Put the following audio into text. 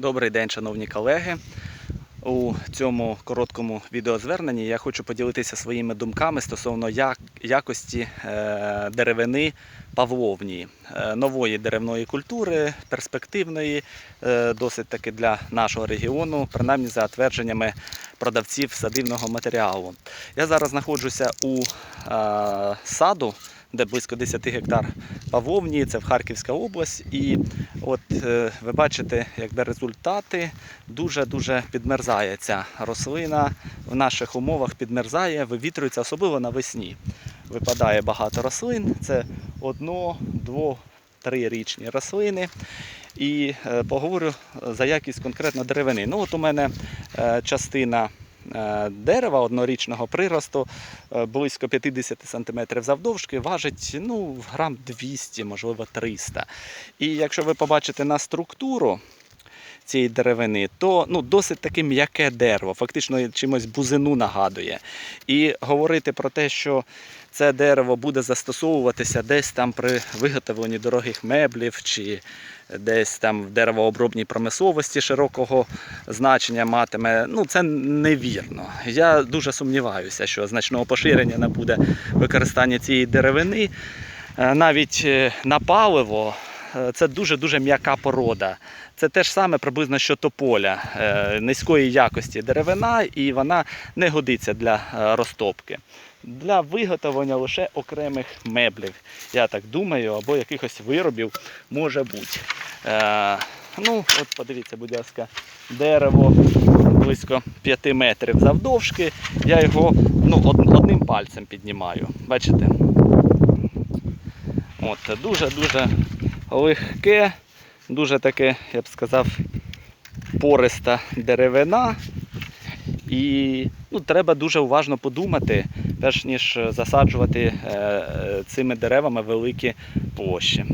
Добрий день, шановні колеги. У цьому короткому відеозверненні я хочу поділитися своїми думками стосовно як- якості е, деревини павловні, е, нової деревної культури, перспективної, е, досить таки для нашого регіону, принаймні за твердженнями продавців садивного матеріалу. Я зараз знаходжуся у саду, де близько 10 гектар павловні, це в Харківська область. І от е, ви бачите, якби результати дуже-дуже підмерзає ця рослина. В наших умовах підмерзає, вивітрюється, особливо навесні. Випадає багато рослин. Це одно, дво, трирічні рослини. І е, поговорю за якість конкретно деревини. Ну, от у мене е, частина е, дерева однорічного приросту е, близько 50 см завдовжки, важить ну, грам 200, можливо 300. І якщо ви побачите на структуру цієї деревини, то ну, досить таке м'яке дерево, фактично чимось бузину нагадує. І говорити про те, що це дерево буде застосовуватися десь там при виготовленні дорогих меблів чи десь там в деревообробній промисловості широкого значення матиме, ну це невірно. Я дуже сумніваюся, що значного поширення не буде використання цієї деревини. Е, Навіть е, на паливо це дуже-дуже м'яка порода. Це те ж саме приблизно, що тополя е, низької якості деревина, і вона не годиться для е, розтопки. Для виготовлення лише окремих меблів, я так думаю, або якихось виробів може бути. Е, ну, от подивіться, будь ласка, дерево близько 5 метрів завдовжки. Я його ну, од- одним пальцем піднімаю. Бачите? От, дуже-дуже легке, дуже таке, я б сказав, пориста деревина. І ну, треба дуже уважно подумати, перш ніж засаджувати е, е, цими деревами великі площі.